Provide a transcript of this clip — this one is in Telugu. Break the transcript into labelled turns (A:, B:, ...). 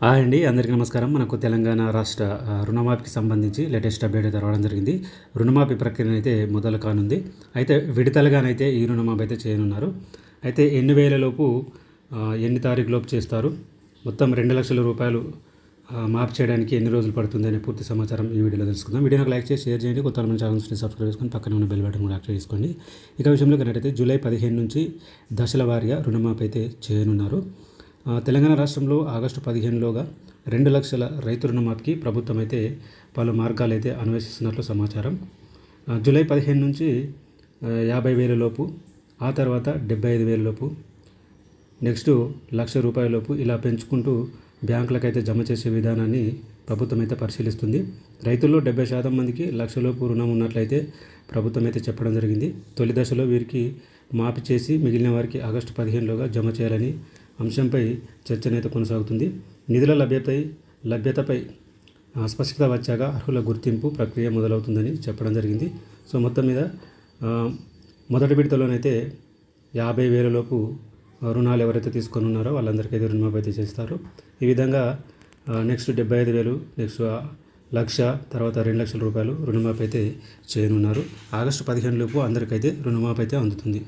A: హాయ్ అండి అందరికీ నమస్కారం. మనకు తెలంగాణ రాష్ట్ర రుణమాఫీకి సంబంధించి లేటెస్ట్ అప్డేట్ అయితే రావడం జరిగింది. రుణమాఫీ ప్రక్రియ అయితే మొదలు కానుంది. అయితే విడతలుగానైతే ఈ రుణమాఫీ అయితే చేయనున్నారు. అయితే ఎన్ని వేల లోపు ఎన్ని తారీఖు లోపు చేస్తారు? మొత్తం రెండు లక్షల రూపాయలు మాఫ్ చేయడానికి ఎన్ని రోజులు పడుతుంది అనే పూర్తి సమాచారం ఈ వీడియోలో తెలుసుకుందాం. వీడియోని లైక్ చేసి షేర్ చేయండి. కొత్త మన ఛానల్స్ని సబ్స్క్రైబ్ చేసుకొని పక్కన ఉన్న బెల్ బటన్ కూడా యాక్టివ్ చేసుకోండి. ఇక విషయంలో కన్నట్టయితే జూలై పదిహేను నుంచి దశల వారీగా రుణమాఫీ అయితే చేయనున్నారు. తెలంగాణ రాష్ట్రంలో ఆగస్టు పదిహేనులోగా రెండు లక్షల రైతు రుణమాఫీకి ప్రభుత్వం అయితే పలు మార్గాలు అయితే అన్వేషిస్తున్నట్లు సమాచారం. జూలై పదిహేను నుంచి యాభై వేల లోపు ఆ తర్వాత డెబ్బై ఐదు వేల లోపు నెక్స్ట్ లక్ష రూపాయల లోపు ఇలా పెంచుకుంటూ బ్యాంకులకైతే జమ చేసే విధానాన్ని ప్రభుత్వం అయితే పరిశీలిస్తుంది. రైతుల్లో డెబ్బై శాతం మందికి లక్షలోపు రుణం ఉన్నట్లయితే ప్రభుత్వం అయితే చెప్పడం జరిగింది. తొలి దశలో వీరికి మాఫీ చేసి మిగిలిన వారికి ఆగస్టు పదిహేనులోగా జమ చేయాలని అంశంపై చర్చనైతే కొనసాగుతుంది. నిధుల లభ్యతపై లభ్యతపై స్పష్టత వచ్చాక అర్హుల గుర్తింపు ప్రక్రియ మొదలవుతుందని చెప్పడం జరిగింది. సో మొత్తం మీద మొదటి విడతలోనైతే యాభై వేల లోపు రుణాలు ఎవరైతే తీసుకొని ఉన్నారో వాళ్ళందరికైతే రుణమాఫీ అయితే చేస్తారు. ఈ విధంగా నెక్స్ట్ డెబ్బై ఐదు వేలు నెక్స్ట్ లక్ష తర్వాత రెండు లక్షల రూపాయలు రుణమాఫీ అయితే చేయనున్నారు. ఆగస్టు పదిహేను లోపు అందరికైతే రుణమాఫీ అయితే అందుతుంది.